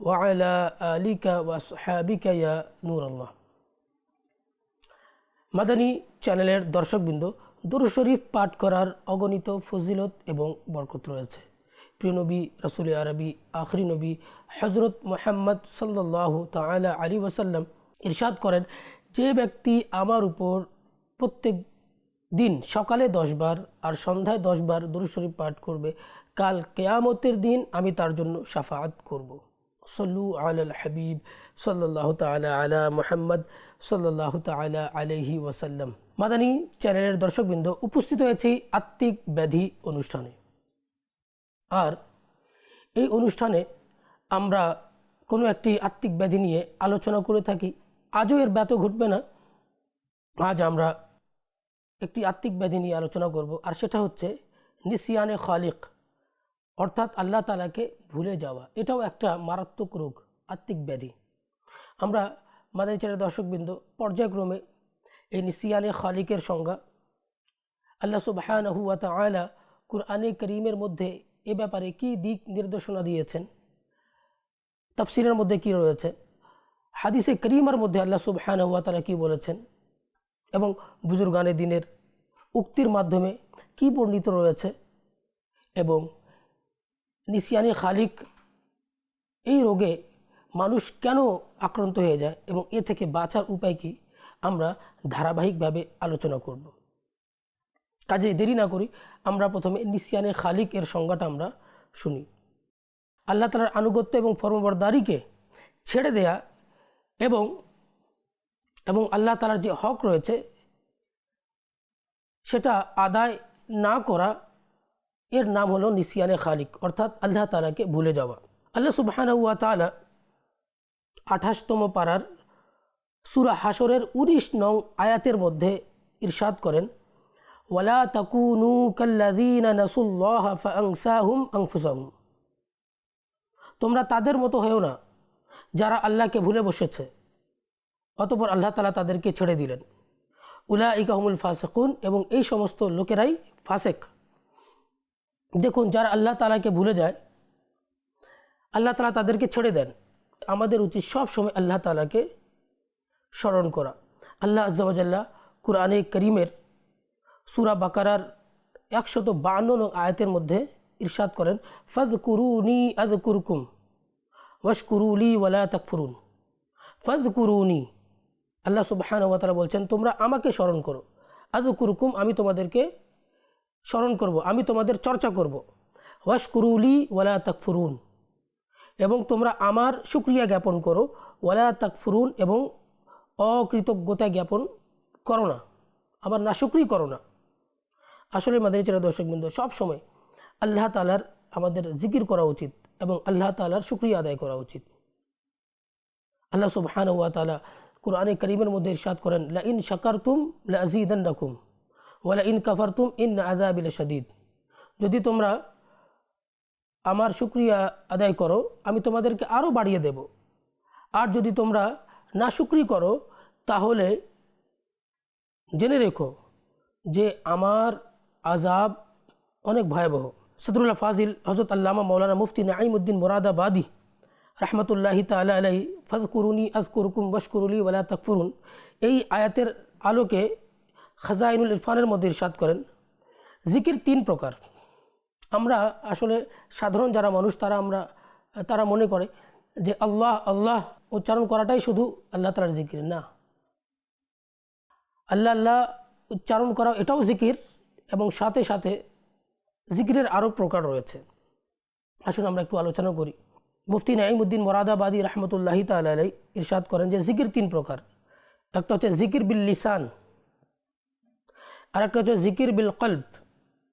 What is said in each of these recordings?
وعلى آلك وأصحابك يا نور الله মাদানী চ্যানেলের দর্শকবৃন্দ দরুদ শরীফ পাঠ করার অগণিত ফজিলত এবং বরকত রয়েছে প্রিয় নবী রসুল আরবি আখরি নবী হজরত মোহাম্মদ সাল্লাহ তালা আলী ওসাল্লাম ইরশাদ করেন যে ব্যক্তি আমার উপর প্রত্যেক দিন সকালে দশবার আর সন্ধ্যায় দশবার দরুদ শরীফ পাঠ করবে কাল কেয়ামতের দিন আমি তার জন্য সাফাত করব সল্লু আল হাবিব সাল্লাহ তালা আলা মোহাম্মদ সাল্লাহ তালা আলহি ওয়াসাল্লাম মাদানী চ্যানেলের দর্শকবৃন্দ, উপস্থিত হয়েছি আত্মিক ব্যাধি অনুষ্ঠানে। আর এই অনুষ্ঠানে আমরা কোনো একটি আত্মিক ব্যাধি নিয়ে আলোচনা করে থাকি। আজও এর ব্যত ঘটবে না। আজ আমরা একটি আত্মিক ব্যাধি নিয়ে আলোচনা করব, আর সেটা হচ্ছে নিসিয়ানে খালিক। অর্থাৎ আল্লাহ তালাকে ভুলে যাওয়া। এটাও একটা মারাত্মক রোগ, আত্মিক ব্যাধি। আমরা চ্যানেল দর্শকবৃন্দ, পর্যায়ক্রমে এই নিসিয়ানে খালিকের সংজ্ঞা, আল্লাহ সুবাহানহু আলা কুরআনে করিমের মধ্যে এ ব্যাপারে কি দিক নির্দেশনা দিয়েছেন তফসিলের মধ্যে কি রয়েছে, হাদিসে করিমার মধ্যে আল্লাহ সুবহানাহু ওয়া তাআলা কি বলেছেন এবং বুজুর্গানে দিনের উক্তির মাধ্যমে কি বর্ণিত রয়েছে এবং নিসিয়ানি খালিক এই রোগে মানুষ কেন আক্রান্ত হয়ে যায় এবং এ থেকে বাঁচার উপায় কি আমরা ধারাবাহিকভাবে আলোচনা করব। কাজে দেরি না করি আমরা প্রথমে নিসিয়ানে খালিক এর সংজ্ঞাটা আমরা শুনি। আল্লাহ তালার আনুগত্য এবং ফর্মবরদারিকে ছেড়ে দেয়া এবং এবং আল্লাহ তালার যে হক রয়েছে সেটা আদায় না করা এর নাম হলো নিসিয়ানে খালিক, অর্থাৎ আল্লাহ তালাকে ভুলে যাওয়া। আল্লাহ সুবাহান ওয়া তালা আঠাশতম পাড়ার সুরা হাসরের উনিশ নং আয়াতের মধ্যে ইরশাদ করেন, ওয়ালা তাকুনু কাল্লাদিনা নাসুল্লাহ ফাংসাহুম আংফুসাহুম তোমরা তাদের মতো হয়েও না, যারা আল্লাহকে ভুলে বসেছে। অতপর আল্লাহ তালা তাদেরকে ছেড়ে দিলেন। উলা ইকাহমুল ফাসেকুন, এবং এই সমস্ত লোকেরাই ফাসেক। দেখুন, যারা আল্লাহ তালাকে ভুলে যায়, আল্লাহ তালা তাদেরকে ছেড়ে দেন। আমাদের উচিত সব সময় আল্লাহ তালাকে স্মরণ করা। আল্লাহ আজ্জাবাজাল্লাহ কুরআনে করিমের সুরা বাকারার একশত বান্ন নং আয়াতের মধ্যে ইরশাদ করেন ফদ কুরুনি আদ কুরকুম ওয়াশ কুরুলি ওয়ালা তাকফুরুন। ফদ কুরুনি আল্লাহ সুবাহান ওয়াতারা বলছেন, তোমরা আমাকে স্মরণ করো। আদ কুরকুম আমি তোমাদেরকে স্মরণ করব, আমি তোমাদের চর্চা করব। ওয়াশ কুরুলি ওয়ালা তাকফুরুন, এবং তোমরা আমার সুক্রিয়া জ্ঞাপন করো। ওয়ালা তাকফুরুন, এবং অকৃতজ্ঞতা জ্ঞাপন করো না আবার নাশুক্রি করো না। আসলে মাদানী চেরা দর্শকবৃন্দ সবসময় আল্লাহ তালার আমাদের জিকির করা উচিত, এবং আল্লাহ তালার সুক্রিয়া আদায় করা উচিত। আল্লাহ সুবহান ওয়া তালা কুরআনে করিমের মধ্যে ইরশাদ করেন, লা ইন শাকারতুম লা আজিদান ওয়ালা ইন কাফারতুম ইন আজাবিল শদীদ। যদি তোমরা আমার সুক্রিয়া আদায় করো, আমি তোমাদেরকে আরও বাড়িয়ে দেব। আর যদি তোমরা না সুক্রি করো, তাহলে জেনে রেখো যে আমার আজাব অনেক ভয়াবহ। সদরুল্লাহ ফাজিল হজরত আল্লামা মৌলানা মুফতি নাইমুদ্দিন মোরাদাবাদী রহমতুল্লাহি তালা আলাই ফজকুরুনি আজকুরকুম বশকুরুলি ওয়ালা তকফুরুন। এই আয়াতের আলোকে খাজাইনুল ইরফানের মধ্যে ইরশাদ করেন। জিকির তিন প্রকার। আমরা আসলে সাধারণ যারা মানুষ, তারা আমরা, তারা মনে করে যে আল্লাহ আল্লাহ উচ্চারণ করাটাই শুধু আল্লাহ তালার জিকির, না। আল্লাহ আল্লাহ উচ্চারণ করা এটাও জিকির এবং সাথে সাথে জিকিরের আরও প্রকার রয়েছে। আসুন আমরা একটু আলোচনা করি। মুফতি নাইমুদ্দিন মোরাদাবাদী রহমতুল্লাহি তালাই ইরশাদ করেন যে জিকির তিন প্রকার। একটা হচ্ছে জিকির বিল লিসান আর একটা হচ্ছে জিকির বিল কল্ব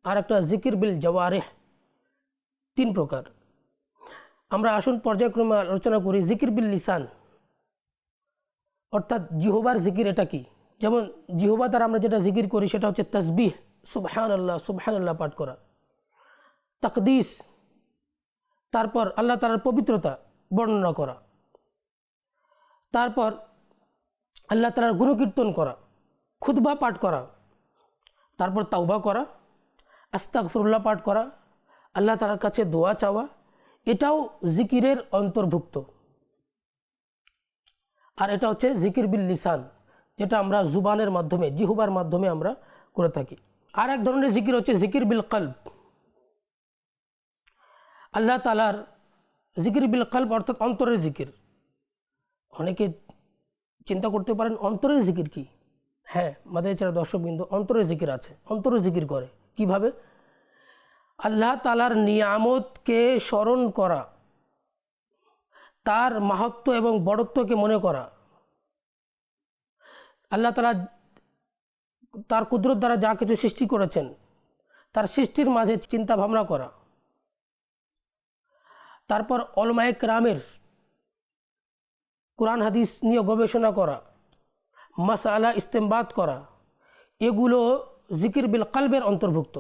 আর একটা জিকির বিল জওয়ারেহ। তিন প্রকার। আমরা আসুন পর্যায়ক্রমে আলোচনা করি জিকির বিল লিসান। অর্থাৎ জিহোবার জিকির এটা কি? যেমন জিহোবা দ্বারা আমরা যেটা জিকির করি সেটা হচ্ছে তসবিহ সুবহান আল্লাহ সুবহান আল্লাহ পাঠ করা। তাকদিস, তারপর আল্লাহ তালার পবিত্রতা বর্ণনা করা। তারপর আল্লাহ তালার গুণকীর্তন করা। খুতবা পাঠ করা। তারপর তাওবা করা, আস্তাগফিরুল্লাহ পাঠ করা, আল্লাহ তালার কাছে দোয়া চাওয়া, এটাও জিকিরের অন্তর্ভুক্ত। আর এটা হচ্ছে জিকির বিল লিসান, যেটা আমরা জুবানের মাধ্যমে, জিহুবার মাধ্যমে আমরা করে থাকি। আর এক ধরনের জিকির হচ্ছে জিকির বিল কল্ব। আল্লাহ তালার জিকির বিল কল্ব অর্থাৎ অন্তরের জিকির। অনেকে চিন্তা করতে পারেন, অন্তরের জিকির কি? হ্যাঁ মাদের ছাড়া দর্শকবৃন্দ অন্তরের জিকির আছে অন্তরের জিকির করে। কীভাবে? আল্লাহ তালার নিয়ামতকে স্মরণ করা, তার মাহাত্ম এবং বড়ত্বকে মনে করা। আল্লাহ তালা তার কুদরত দ্বারা যা কিছু সৃষ্টি করেছেন, তার সৃষ্টির মাঝে চিন্তা ভাবনা করা। তারপর অলমায়ক রামের কোরআন হাদিস নিয়ে গবেষণা করা। মাসালা ইস্তেমবাদ করা, এগুলো জিকির বিল কালবের অন্তর্ভুক্ত।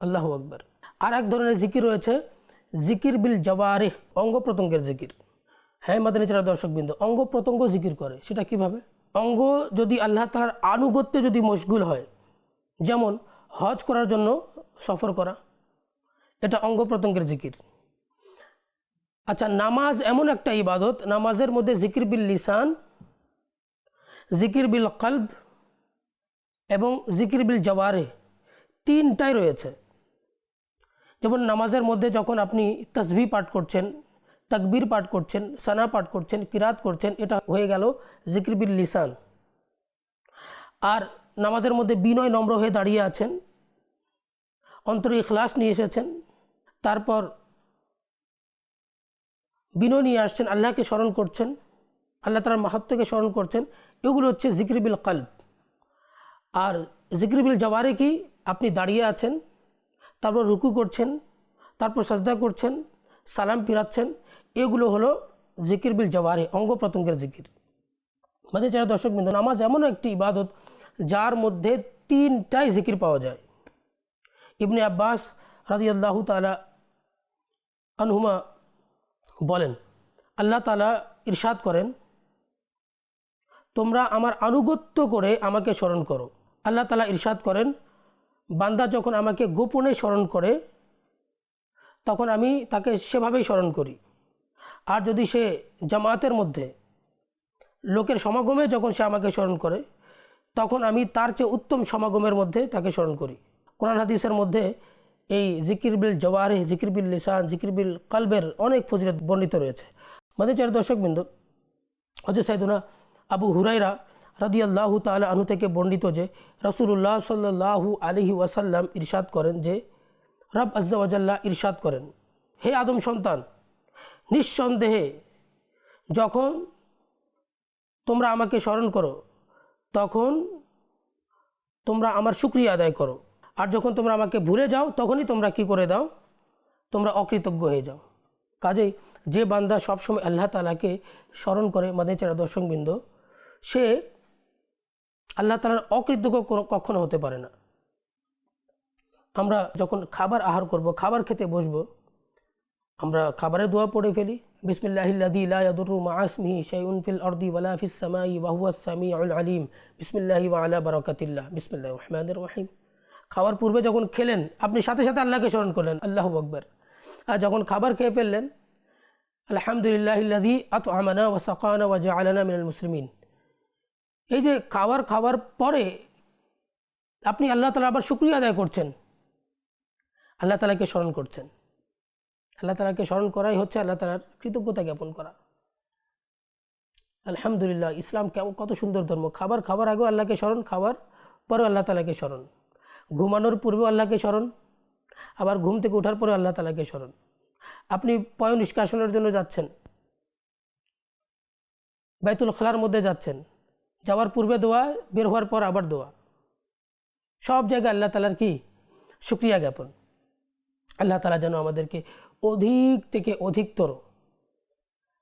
আল্লাহ আকবর। আর এক ধরনের জিকির রয়েছে, জিকির বিল জবারে অঙ্গ প্রত্যঙ্গের জিকির। হ্যাঁ মাদানী ছাড়া দর্শকবৃন্দ অঙ্গ প্রত্যঙ্গ জিকির করে, সেটা কীভাবে? অঙ্গ যদি আল্লাহ তালার আনুগত্যে যদি মশগুল হয়, যেমন হজ করার জন্য সফর করা, এটা অঙ্গ প্রত্যঙ্গের জিকির। আচ্ছা নামাজ এমন একটা ইবাদত, নামাজের মধ্যে জিকির বিল লিসান জিকির বিল কলব এবং জিকির বিল জওয়ারে তিনটাই রয়েছে। যেমন নামাজের মধ্যে যখন আপনি তসবি পাঠ করছেন, তাকবীর পাঠ করছেন, সানা পাঠ করছেন, কিরাত করছেন, এটা হয়ে গেল জিকির বিল লিসান। আর নামাজের মধ্যে বিনয় নম্র হয়ে দাঁড়িয়ে আছেন, অন্তরে ইখলাস নিয়ে এসেছেন, তারপর বিনয় নিয়ে আসছেন, আল্লাহকে স্মরণ করছেন, আল্লাহ তালার মাহাত্মকে স্মরণ করছেন এগুলো হচ্ছে জিক্রিবিল কল্ব। আর জিক্রিবিল জওয়ারে কি? আপনি দাঁড়িয়ে আছেন, তারপর রুকু করছেন, তারপর সাজদা করছেন, সালাম পিরাচ্ছেন এগুলো হলো জিকির বিল জওয়ারে, অঙ্গ প্রত্যঙ্গের জিকির। মানে যারা দর্শক বিন্দু, নামাজ এমন একটি ইবাদত যার মধ্যে তিনটাই জিকির পাওয়া যায়। ইবনে আব্বাস রাজি আল্লাহ তালা আনহুমা বলেন, আল্লাহ তালা ইরশাদ করেন তোমরা আমার আনুগত্য করে আমাকে স্মরণ করো। আল্লাহ তালা ইরশাদ করেন, বান্দা যখন আমাকে গোপনে স্মরণ করে, তখন আমি তাকে সেভাবেই স্মরণ করি। আর যদি সে জামাতের মধ্যে, লোকের সমাগমে যখন সে আমাকে স্মরণ করে, তখন আমি তার চেয়ে উত্তম সমাগমের মধ্যে তাকে স্মরণ করি। কোরআন হাদিসের মধ্যে এই জিকির বিল জওয়ারে জিকির বিল লিসান জিকির বিল কালবের অনেক ফজিলত বর্ণিত রয়েছে। মানে চার দর্শক দর্শকবৃন্দ হজরত সাইদুনা আবু হুরাইরা রাদি আল্লাহ তালা আনু থেকে বর্ণিত যে রসুল্লাহ সাল্লাহু আলহি ওয়াসাল্লাম ইরশাদ করেন যে, রব আজ্জাওয়াজাল্লাহ ইরশাদ করেন, হে আদম সন্তান, নিঃসন্দেহে যখন তোমরা আমাকে স্মরণ করো, তখন তোমরা আমার শুক্রিয়া আদায় করো। আর যখন তোমরা আমাকে ভুলে যাও, তখনই তোমরা কি করে দাও? তোমরা অকৃতজ্ঞ হয়ে যাও। কাজেই যে বান্দা সবসময় আল্লাহ তালাকে স্মরণ করে মাদেচারা দর্শকবৃন্দ সে আল্লাহ তালার অকৃতজ্ঞ কখনো হতে পারে না। আমরা যখন খাবার আহার করব, খাবার খেতে বসবো, আমরা খাবারের দোয়া পড়ে ফেলি। বিসমিল্লাহিল্লাদি লাদুরু মাসমিহি শাইউন ফিল আরদি ওয়ালা ফিস সামাই ওয়াহুয়া সামি আল আলিম। বিসমিল্লাহি ওয়ালা বারাকাতিল্লাহ। বিসমিল্লাহ রহমানির রহিম। খাওয়ার পূর্বে যখন খেলেন, আপনি সাথে সাথে আল্লাহকে স্মরণ করলেন, আল্লাহ আকবর। আর যখন খাবার খেয়ে ফেললেন আলহামদুলিল্লাহিল্লাদি আত আমানা ওয়া সাকানা ওয়া জাআলানা মিনাল মুসলিমিন। এই যে খাবার খাওয়ার পরে আপনি আল্লাহ তালা আবার শুক্রিয়া আদায় করছেন। আল্লাহ তালাকে স্মরণ করছেন। আল্লাহ তালাকে স্মরণ করাই হচ্ছে আল্লাহ তালার কৃতজ্ঞতা জ্ঞাপন করা। আলহামদুলিল্লাহ, ইসলাম কেমন, কত সুন্দর ধর্ম। খাবার খাবার আগেও আল্লাহকে স্মরণ খাবার পরেও আল্লাহ তালাকে স্মরণ। ঘুমানোর পূর্বেও আল্লাহকে স্মরণ, আবার ঘুম থেকে ওঠার পরে আল্লাহ তালাকে স্মরণ। আপনি পয় নিষ্কাশনের জন্য যাচ্ছেন। বাইতুল খালার মধ্যে যাচ্ছেন। যাওয়ার পূর্বে দোয়া, বের হওয়ার পর আবার দোয়া। সব জায়গায় আল্লাহ তালার কি? সুক্রিয়া জ্ঞাপন। আল্লাহ তালা যেন আমাদেরকে অধিক থেকে অধিকতর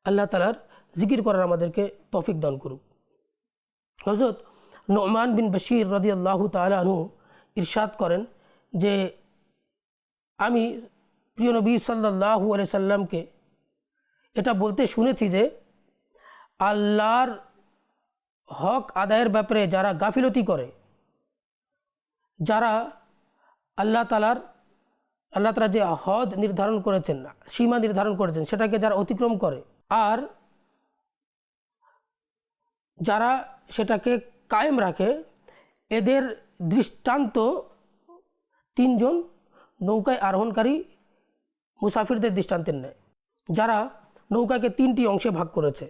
আল্লাহ তালার জিকির করার আমাদেরকে তফিক দান করুক। হজরত নোমান বিন বশির রদি আল্লাহ তালু ইরশাদ করেন যে, আমি প্রিয় নবী সাল্লাহু আলি সাল্লামকে এটা বলতে শুনেছি যে, আল্লাহর হক আদায়ের ব্যাপারে যারা গাফিলতি করে, যারা আল্লাহ তালার আল্লাহ তালা যে হদ নির্ধারণ করেছেন, সীমা নির্ধারণ করেছেন, সেটাকে যারা অতিক্রম করে আর যারা সেটাকে কায়েম রাখে, এদের দৃষ্টান্ত তিনজন নৌকায় আরোহণকারী মুসাফিরদের দৃষ্টান্তের নেয়, যারা নৌকাকে তিনটি অংশে ভাগ করেছে।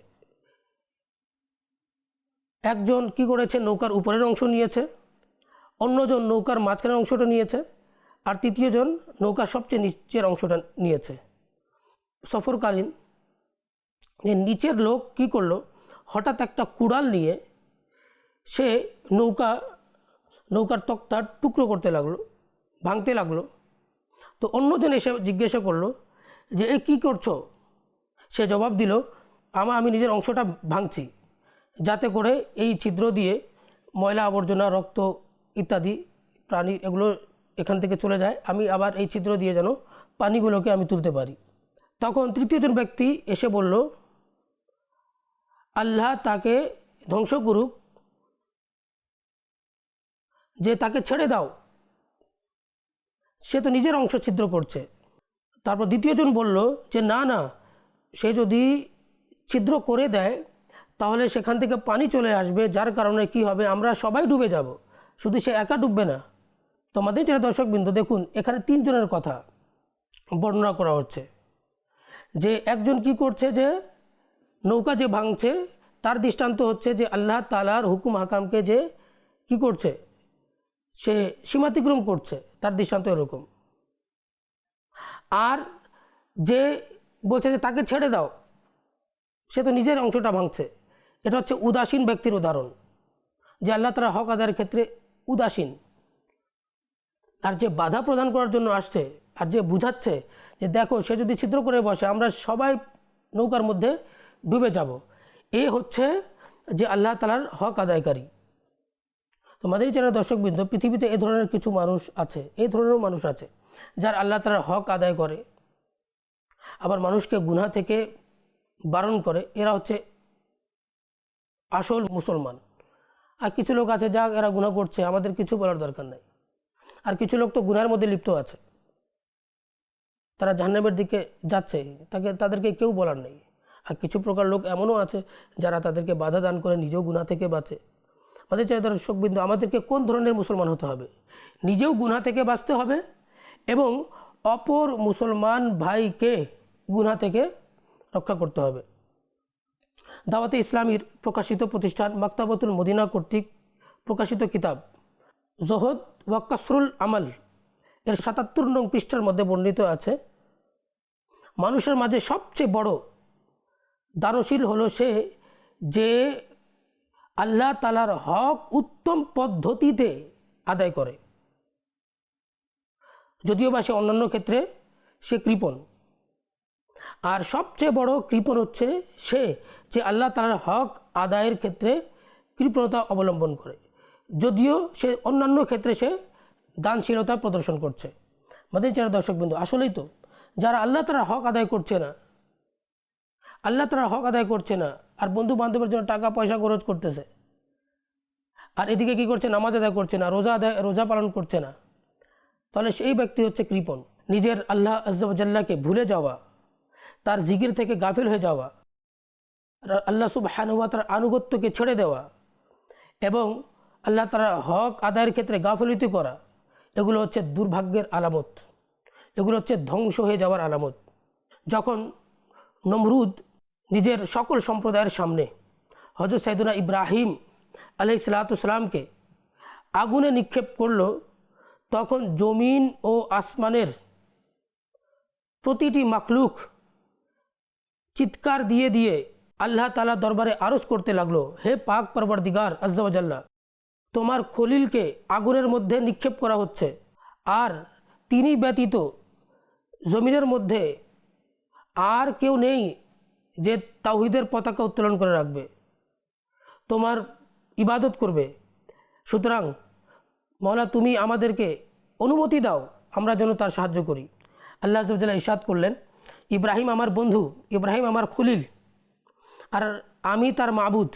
একজন কি করেছে? নৌকার উপরের অংশ নিয়েছে। অন্যজন নৌকার মাঝখানের অংশটা নিয়েছে। আর তৃতীয়জন নৌকার সবচেয়ে নিচের অংশটা নিয়েছে। সফরকালীন যে নিচের লোক কি করল? হঠাৎ একটা কুড়াল নিয়ে সে নৌকা, নৌকার তক্তা টুকরো করতে লাগল, ভাঙতে লাগল। তো অন্যজন এসে জিজ্ঞাসা করল যে, এ কী করছ? সে জবাব দিল, আমা, আমি নিজের অংশটা ভাঙছি। যাতে করে এই ছিদ্র দিয়ে ময়লা আবর্জনা, রক্ত ইত্যাদি, প্রাণী এগুলো এখান থেকে চলে যায়। আমি আবার এই ছিদ্র দিয়ে যেন পানিগুলোকে আমি তুলতে পারি। তখন তৃতীয়জন ব্যক্তি এসে বলল, আল্লাহ তাকে ধ্বংস করুক, যে তাকে ছেড়ে দাও। সে তো নিজের অংশ ছিদ্র করছে। তারপর দ্বিতীয়জন বলল যে, না না, সে যদি ছিদ্র করে দেয় তাহলে সেখান থেকে পানি চলে আসবে, যার কারণে কি হবে, আমরা সবাই ডুবে যাব। শুধু সে একা ডুববে না। তোমাদের যারা দর্শকবৃন্দ, দেখুন, এখানে তিনজনের কথা বর্ণনা করা হচ্ছে। যে একজন কি করছে যে, নৌকা যে ভাঙছে, তার দৃষ্টান্ত হচ্ছে যে আল্লাহ তালার হুকুম, হাকামকে যে কি করছে, সে সীমাতিক্রম করছে, তার দৃষ্টান্ত এরকম। আর যে বলছে যে তাকে ছেড়ে দাও, সে তো নিজের অংশটা ভাঙছে। এটা হচ্ছে উদাসীন ব্যক্তির উদাহরণ, যে আল্লাহ তালা হক আদায়ের ক্ষেত্রে উদাসীন। আর যে বাধা প্রদান করার জন্য আসছে, আর যে বুঝাচ্ছে যে দেখো, সে যদি ছিদ্র করে বসে, আমরা সবাই নৌকার মধ্যে ডুবে যাব। এ হচ্ছে যে আল্লাহ তালার হক আদায়কারী। তো মাদারি চ্যানেল দর্শকবৃন্দ, পৃথিবীতে এ ধরনের কিছু মানুষ আছে এই ধরনের মানুষ আছে, যার আল্লাহ তালার হক আদায় করে, আবার মানুষকে গুনা থেকে বারণ করে, এরা হচ্ছে আসল মুসলমান। আর কিছু লোক আছে যা এরা গুণা করছে, আমাদের কিছু বলার দরকার নাই। আর কিছু লোক তো গুনার মধ্যে লিপ্ত আছে। তারা জাহান্নামের দিকে যাচ্ছে, তাকে, তাদেরকে কেউ বলার নেই। আর কিছু প্রকার লোক এমনও আছে যারা তাদেরকে বাধা দান করে নিজেও গুণা থেকে বাঁচে। আমাদের চাই দর্শকবিন্দু আমাদেরকে কোন ধরনের মুসলমান হতে হবে? নিজেও গুনা থেকে বাঁচতে হবে এবং অপর মুসলমান ভাইকে গুনা থেকে রক্ষা করতে হবে। দাওয়াতে ইসলামীর প্রকাশিত প্রতিষ্ঠান মাক্তাবতুল মদিনা কর্তৃক প্রকাশিত কিতাব জহদ ওয়াক্কাসরুল আমাল। এর সাতাত্তর নং পৃষ্ঠার মধ্যে বর্ণিত আছে, মানুষের মাঝে সবচেয়ে বড় দানশীল হলো সে যে আল্লাহ তালার হক উত্তম পদ্ধতিতে আদায় করে। যদিও বা সে অন্যান্য ক্ষেত্রে সে কৃপণ। আর সবচেয়ে বড় কৃপণ হচ্ছে সে যে আল্লাহ তালার হক আদায়ের ক্ষেত্রে কৃপণতা অবলম্বন করে। যদিও সে অন্যান্য ক্ষেত্রে সে দানশীলতা প্রদর্শন করছে। আমাদের যারা দর্শকবিন্দু আসলেই তো, যারা আল্লাহ তালার হক আদায় করছে না, আল্লাহ তালার হক আদায় করছে না, আর বন্ধু বান্ধবের জন্য টাকা, পয়সা খরচ করতেছে, আর এদিকে কি করছে, নামাজ আদায় করছে না, রোজা আদায়, রোজা পালন করছে না, তাহলে সেই ব্যক্তি হচ্ছে কৃপণ। নিজের আল্লাহ আজ্জাল্লাহকে ভুলে যাওয়া তার জিকির থেকে গাফিল হয়ে যাওয়া আল্লাহ সুবাহানুয়া তার আনুগত্যকে ছেড়ে দেওয়া এবং আল্লাহ তারা হক আদায়ের ক্ষেত্রে গাফলিতি করা, এগুলো হচ্ছে দুর্ভাগ্যের আলামত। এগুলো হচ্ছে ধ্বংস হয়ে যাওয়ার আলামত। যখন নমরুদ নিজের সকল সম্প্রদায়ের সামনে হজরত সাইদুনা ইব্রাহিম আলাই সালাতামকে আগুনে নিক্ষেপ করল, তখন জমিন ও আসমানের প্রতিটি মাখলুক চিৎকার দিয়ে দিয়ে আল্লাহ তালা দরবারে আরজ করতে লাগল, হে পাক পরবর্দিগার আজ্জাওয়াজাল্লাহ তোমার খলিলকে আগুনের মধ্যে নিক্ষেপ করা হচ্ছে, আর তিনি ব্যতীত জমিনের মধ্যে আর কেউ নেই যে তাওহিদের পতাকা উত্তোলন করে রাখবে, তোমার ইবাদত করবে। সুতরাং মৌলা তুমি আমাদেরকে অনুমতি দাও, আমরা যেন তার সাহায্য করি। আল্লাহ আজ্লা ইসাদ করলেন। ইব্রাহিম আমার বন্ধু, ইব্রাহিম আমার খলিল। আর আমি তার মাবুদ।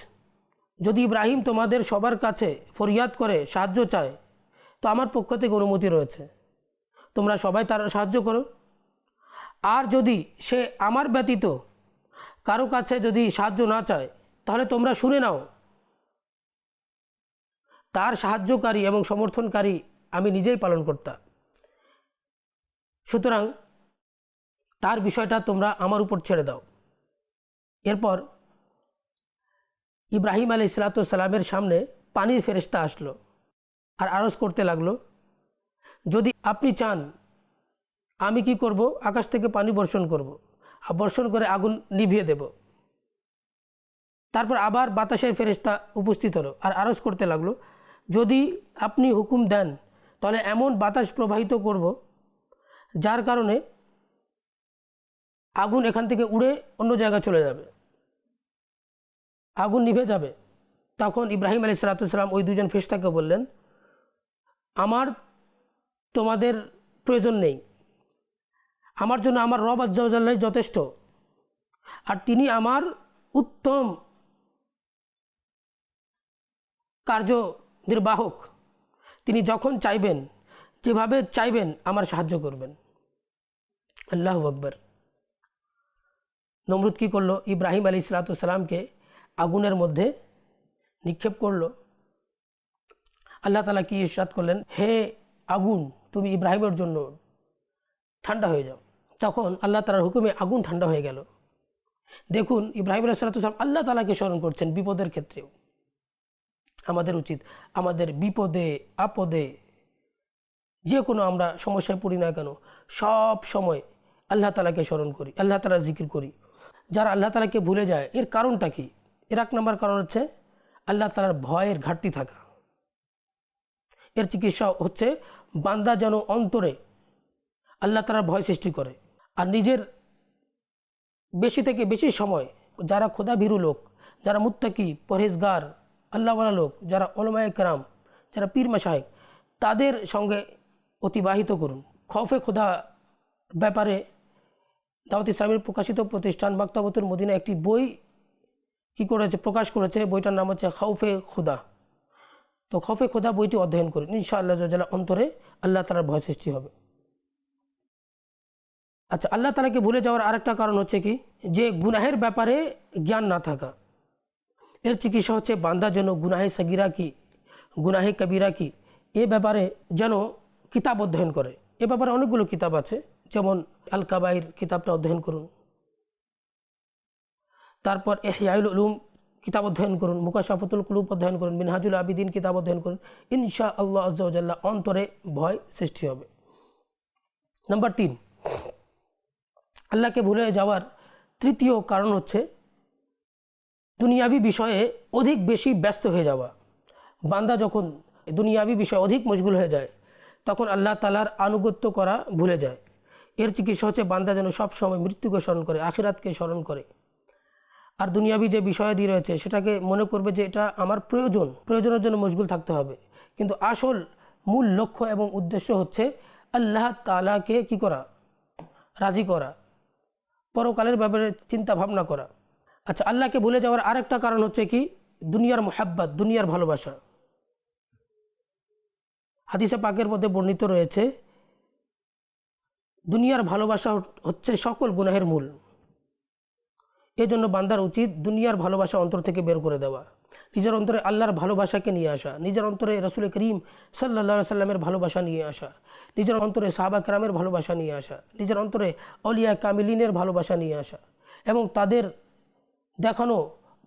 যদি ইব্রাহিম তোমাদের সবার কাছে ফরিয়াদ করে, সাহায্য চায়, তো আমার পক্ষ থেকে অনুমতি রয়েছে। তোমরা সবাই তার সাহায্য করো। আর যদি সে আমার ব্যতীত কারও কাছে যদি সাহায্য না চায়, তাহলে তোমরা শুনে নাও। তার সাহায্যকারী এবং সমর্থনকারী আমি নিজেই পালন করতাম সুতরাং তার বিষয়টা তোমরা আমার উপর ছেড়ে দাও। এরপর ইব্রাহিম আলী সালাতামের সামনে পানির ফেরিস্তা আসলো আর আরজ করতে লাগল, যদি আপনি চান, আমি কি করব? আকাশ থেকে পানি বর্ষণ করব, আর বর্ষণ করে আগুন নিভিয়ে দেব। তারপর আবার বাতাসের ফেরিস্তা উপস্থিত হলো আর আরজ করতে লাগল, যদি আপনি হুকুম দেন, তাহলে এমন বাতাস প্রবাহিত করব, যার কারণে আগুন এখান থেকে উড়ে অন্য জায়গায় চলে যাবে। আগুন নিভে যাবে। তখন ইব্রাহিম আলী সালাতাম ওই দুজন ফেরিস্তাকে বললেন, আমার তোমাদের প্রয়োজন নেই। আমার জন্য আমার রব আজ্জাল্লাহ যথেষ্ট। আর তিনি আমার উত্তম কার্য নির্বাহক। তিনি যখন চাইবেন, যেভাবে চাইবেন, আমার সাহায্য করবেন। আল্লাহ আকবর। নমরুদ কী করল? ইব্রাহিম আলী সালাতামকে আগুনের মধ্যে নিক্ষেপ করল। আল্লাহ তালা কি ইরশাদ করলেন? হে আগুন, তুমি ইব্রাহিমের জন্য ঠান্ডা হয়ে যাও। তখন আল্লাহ তালার হুকুমে আগুন ঠান্ডা হয়ে গেল। দেখুন, ইব্রাহিম আলাইসালাম আল্লাহ তালাকে স্মরণ করছেন বিপদের ক্ষেত্রেও। আমাদের উচিত, আমাদের বিপদে, আপদে যে কোনো আমরা সমস্যায় পড়ি না কেন, সব সময় আল্লাহ তালাকে স্মরণ করি, আল্লাহ তালা জিকির করি। যারা আল্লাহ তালাকে ভুলে যায়, এর কারণটা কি? এর এক নম্বর কারণ হচ্ছে আল্লাহ তালার ভয়ের ঘাটতি থাকা। এর চিকিৎসা হচ্ছে বান্দা যেন অন্তরে আল্লাহ তালার ভয় সৃষ্টি করে। আর নিজের বেশি থেকে বেশি সময় যারা খোদা ভীরু লোক, যারা মুত্তাকি, পরহেজগার, আল্লাহওয়ালা লোক, যারা অলমায় কারাম, যারা পীর মাসাহেক তাদের সঙ্গে অতিবাহিত করুন। খফে খোদা ব্যাপারে দাওয়াত ইসলামের প্রকাশিত প্রতিষ্ঠান মাক্তাবতুর মদিনা একটি বই কি করেছে, প্রকাশ করেছে। বইটার নাম হচ্ছে খৌফে খুদা। তো খফে খোদা বইটি অধ্যয়ন করুন। ইনশা আল্লাহ অন্তরে আল্লাহ তালার ভয় সৃষ্টি হবে। আচ্ছা আল্লাহ তালাকে ভুলে যাওয়ার আরেকটা কারণ হচ্ছে কি? যে গুনাহের ব্যাপারে জ্ঞান না থাকা। এর চিকিৎসা হচ্ছে বান্দা যেন গুনাহে সগিরা কি, গুনাহে কবিরা কি? এ ব্যাপারে যেন কিতাব অধ্যয়ন করে। এ ব্যাপারে অনেকগুলো কিতাব আছে। যেমন আল কাবাইর কিতাবটা অধ্যয়ন করুন। তারপর এহিয়াউল উলুম কিতাব অধ্যয়ন করুন, মুকাশাফতুল কুলুপ অধ্যয়ন করুন, মিনহাজুল আবিদিন কিতাব অধ্যয়ন করুন। ইনশা আল্লাহ আজ্লাহ অন্তরে ভয় সৃষ্টি হবে। নাম্বার তিন, আল্লাহকে ভুলে যাওয়ার তৃতীয় কারণ হচ্ছে দুনিয়াবি বিষয়ে অধিক বেশি ব্যস্ত হয়ে যাওয়া। বান্দা যখন দুনিয়াবি বিষয়ে অধিক মশগুল হয়ে যায়, তখন আল্লাহ তালার আনুগত্য করা ভুলে যায়। এর চিকিৎসা হচ্ছে বান্দা যেন সব সময় মৃত্যুকে স্মরণ করে, আখিরাতকে স্মরণ করে। আর দুনিয়াবি যে বিষয়াদি রয়েছে, সেটাকে মনে করবে যে এটা আমার প্রয়োজন, প্রয়োজনের জন্য মশগুল থাকতে হবে। কিন্তু আসল মূল লক্ষ্য এবং উদ্দেশ্য হচ্ছে আল্লাহ তালাকে কি করা? রাজি করা। পরকালের ব্যাপারে চিন্তা ভাবনা করা। আচ্ছা আল্লাহকে ভুলে যাওয়ার আরেকটা কারণ হচ্ছে কি? দুনিয়ার মোহাব্বাত, দুনিয়ার ভালোবাসা। হাদিসে পাকের মধ্যে বর্ণিত রয়েছে দুনিয়ার ভালোবাসা হচ্ছে সকল গুনাহের মূল। এজন্য বান্দার উচিত দুনিয়ার ভালোবাসা অন্তর থেকে বের করে দেওয়া। নিজের অন্তরে আল্লাহর ভালোবাসাকে নিয়ে আসা। নিজের অন্তরে রসুল করিম সাল্লা সাল্লামের ভালোবাসা নিয়ে আসা। নিজের অন্তরে সাহাবা কেরামের ভালোবাসা নিয়ে আসা। নিজের অন্তরে অলিয়া কামিলিনের ভালোবাসা নিয়ে আসা এবং তাদের দেখানো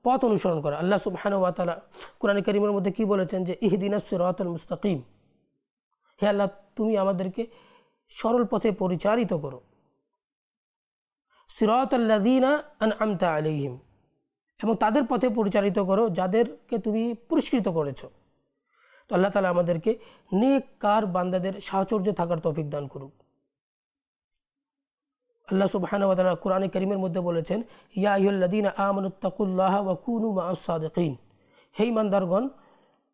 পথ অনুসরণ করা। আল্লাহ সুবাহানুয়াতালা কোরআন করিমের মধ্যে কি বলেছেন যে ইহদিন সিরাতুল মুস্তাকিম। হে আল্লাহ, তুমি আমাদেরকে সরল পথে পরিচালিত করো। সিরাত আল্লাদিনা আন আমতা আলিহিম এবং তাদের পথে পরিচালিত করো যাদেরকে তুমি পুরস্কৃত করেছ। তো আল্লাহ তালা আমাদেরকে নেক কার বান্দাদের সাহচর্য থাকার তৌফিক দান করুক। আল্লাহ তাআলা কোরআনে করিমের মধ্যে বলেছেন, ইয়া আইয়ুল্লাযীনা আমানুত্তাকুল্লাহ ওয়া কুনু মা'আস সাদিকিন। হে ইমানদারগণ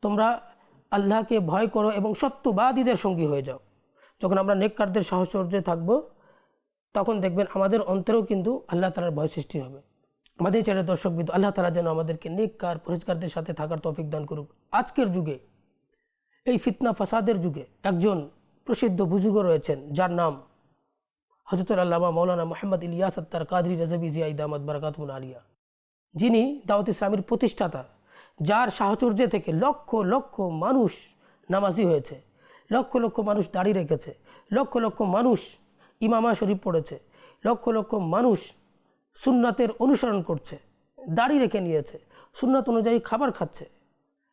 তোমরা আল্লাহকে ভয় করো এবং সত্যবাদীদের সঙ্গী হয়ে যাও। যখন আমরা নেককারদের সাহচর্যে থাকব, তখন দেখবেন আমাদের অন্তরেও কিন্তু আল্লাহ তালার ভয় সৃষ্টি হবে। আমাদের চ্যানেল দর্শকবিদ আল্লাহ তালা যেন আমাদেরকে নেককার, পরিষ্কারদের সাথে থাকার তৌফিক দান করুক। আজকের যুগে, এই ফিতনা ফাসাদের যুগে একজন প্রসিদ্ধ বুজুর্গ রয়েছেন, যার নাম হজরতুল আল্লামা মৌলানা মোহাম্মদ ইলিয়াস আত্তার কাদরি রাজাবি জিয়া ইদামত বারাকাতমুল আলিয়া। যিনি দাওয়াত ইসলামের প্রতিষ্ঠাতা, যার সাহচর্য থেকে লক্ষ লক্ষ মানুষ নামাজি হয়েছে। লক্ষ লক্ষ মানুষ দাড়ি রেখেছে। লক্ষ লক্ষ মানুষ ইমামা শরীফ পড়েছে। লক্ষ লক্ষ মানুষ সুন্নাতের অনুসরণ করছে দাড়ি রেখে নিয়েছে। সুন্নাত অনুযায়ী খাবার খাচ্ছে।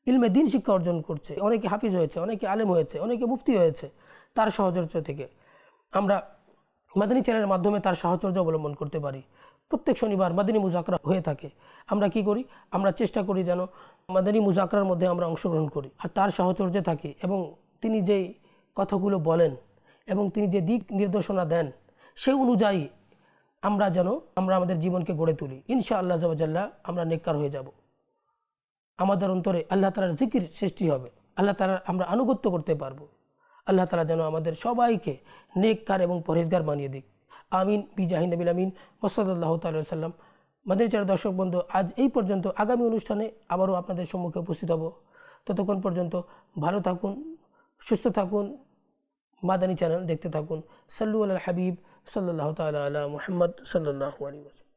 ইলমে দিন শিক্ষা অর্জন করছে। অনেকে হাফিজ হয়েছে, অনেকে আলেম হয়েছে, অনেকে মুফতি হয়েছে তার সাহচর্য থেকে। আমরা মাদানী চ্যানেলের মাধ্যমে তার সাহচর্য অবলম্বন করতে পারি। প্রত্যেক শনিবার মাদানী মুজাকরা হয়ে থাকে। আমরা কি করি? আমরা চেষ্টা করি যেন মাদানী মুজাকরার মধ্যে আমরা অংশগ্রহণ করি। আর তার সাহচর্যে থাকি এবং তিনি যেই কথাগুলো বলেন এবং তিনি যে দিক নির্দেশনা দেন সেই অনুযায়ী আমরা যেন, আমরা আমাদের জীবনকে গড়ে তুলি। ইনশা আল্লাহ জবাজাল্লাহ আমরা নেককার হয়ে যাব। আমাদের অন্তরে আল্লাহ তালার জিকির সৃষ্টি হবে। আল্লাহ তালার আমরা আনুগত্য করতে পারব। আল্লাহ তালা যেন আমাদের সবাইকে নেককার এবং পরেজগার বানিয়ে দিক। আমিন। বিজাহিন নবিল আমিন। মোসাদ্লাহ তাল্লাহ সাল্লাম মাদের চার দর্শক বন্ধু, আজ এই পর্যন্ত আগামী অনুষ্ঠানে আবারও আপনাদের সম্মুখে উপস্থিত হব। ততক্ষণ পর্যন্ত ভালো থাকুন সুস্থ থাকুন, মাদানী চ্যানেল দেখতে থাকুন। সাল্লু আল হাবিব সাল্লাহ তাল আলা মোহাম্মদ সাল্লাহ আলী ওসাল্লাম